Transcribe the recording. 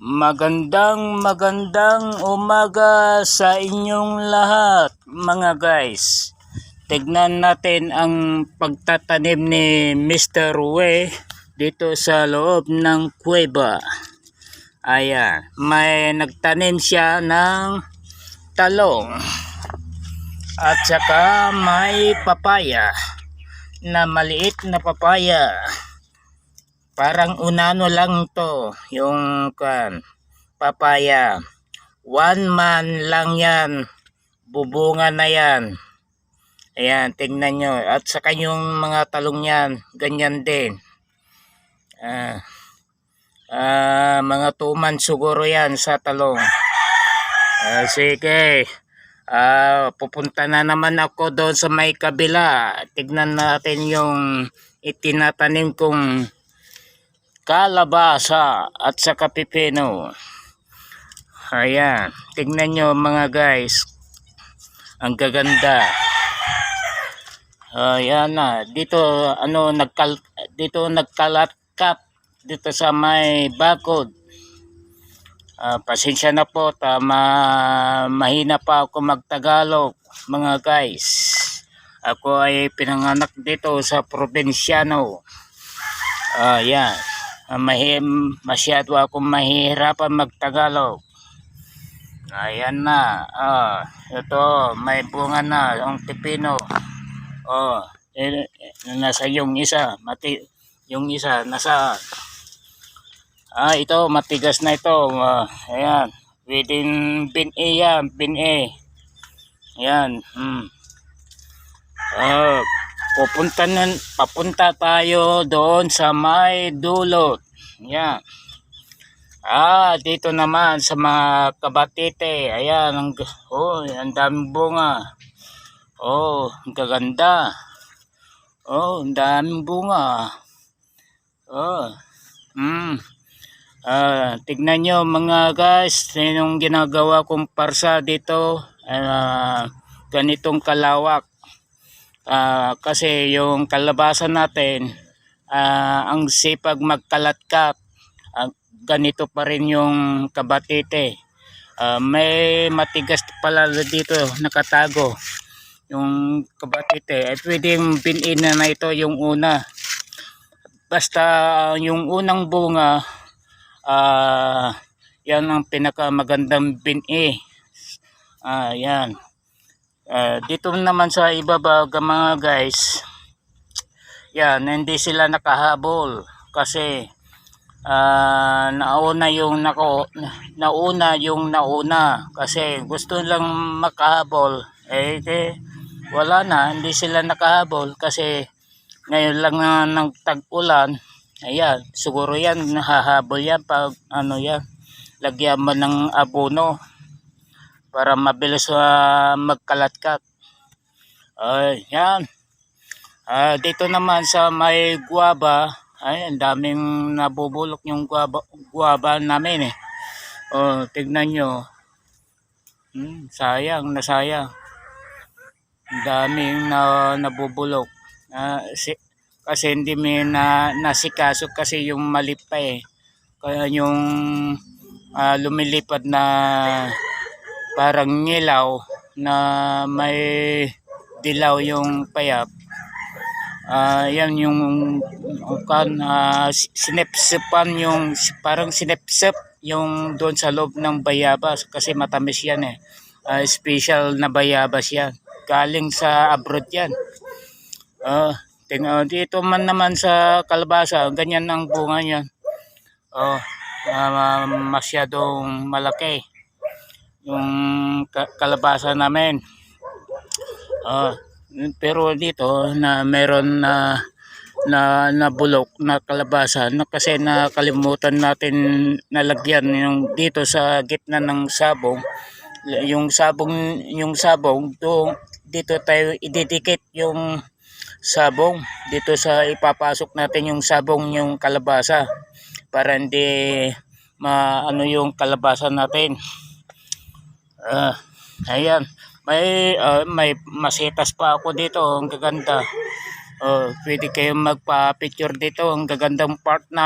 Magandang magandang umaga sa inyong lahat mga guys. Tignan natin ang pagtatanim ni Mr. We dito sa loob ng kuweba. Ayan, may nagtanim siya ng talong. At saka may papaya na maliit na papaya. Parang unano lang to, yung kan, papaya. One man lang yan. Bubunga na yan. Ayan, tingnan nyo. At saka yung mga talong yan, ganyan din. Ah, ah, mga tuman siguro yan sa talong. Ah, sige. Ah, pupunta na naman ako doon sa may kabila. Tignan natin yung itinatanim kong kalabasa at saka pipino. Ayan, tignan nyo mga guys. Ang gaganda. Ayan na, dito ano nagkal dito nagkalatkap dito sa may bakod. Ah, pasensya na po, tama mahina pa ako magtagalog mga guys. Ako ay pinanganak dito sa probinsyano. Ayan. Ah, mahim, masyado akong mahihirapan magtagalog. Ayan na. Ah, ito, may bunga na ang pipino. Oh, eh, eh, nasa yung isa, mati yung isa nasa Ah, ito matigas na ito. Ah, ayan. Within bin A yan, bin A. Ayan. Hmm. Ah, pupunta na, papunta tayo doon sa may dulot. Yan. Ah, dito naman sa mga kabatite. Ayan, ang, oh, ang daming bunga. Oh, ang gaganda. Oh, ang daming bunga. Oh, hmm. Ah, tignan nyo mga guys, yung ginagawa kong parsa dito, ah, ganitong kalawak. Ah, kasi yung kalabasa natin, ah, ang sipag magkalatkat, ah, ganito pa rin yung kabatite. Ah, may matigas pala dito nakatago yung kabatite. At pwedeng binin na na ito yung una. Basta ah, yung unang bunga, ah, yan ang pinakamagandang bini. Ah, yan. Ah, dito naman sa ibaba mga guys, yan, hindi sila nakahabol kasi ah, nauna yung nako, nauna yung nauna kasi gusto lang makahabol. Eh, eh wala na, hindi sila nakahabol kasi ngayon lang na ng tag-ulan ayan, siguro yan nahahabol yan pag ano yan lagyan mo ng abono para mabilis uh, magkalatkat. Ay, yan. Ah, dito naman sa may guaba, ay ang daming nabubulok yung guaba, guaba namin eh. Oh, tignan nyo. Hmm, sayang, nasayang. Ang daming na nabubulok. Ah, si, kasi hindi may na, nasikaso kasi yung mali pa eh. Kaya yung ah, lumilipad na parang ngilaw na may dilaw yung payap. Ah, yan yung kan uh, sinepsepan yung parang sinepsep yung doon sa loob ng bayabas kasi matamis yan eh. Ah, special na bayabas yan. Galing sa abroad yan. Ah, tingnan dito man naman sa kalabasa, ganyan ang bunga niyan. Oh, ah, masyadong malaki yung ka- kalabasa namin. Ah, pero dito na meron na na nabulok na kalabasa na kasi nakalimutan natin nalagyan yung dito sa gitna ng sabong. Yung sabong yung sabong do, dito tayo ididikit yung sabong. Dito sa ipapasok natin yung sabong yung kalabasa para hindi maano yung kalabasa natin Ah, ayan. May ah, may masitas pa ako dito, ang gaganda. Oh, pwede kayong magpa-picture dito, ang gagandang part na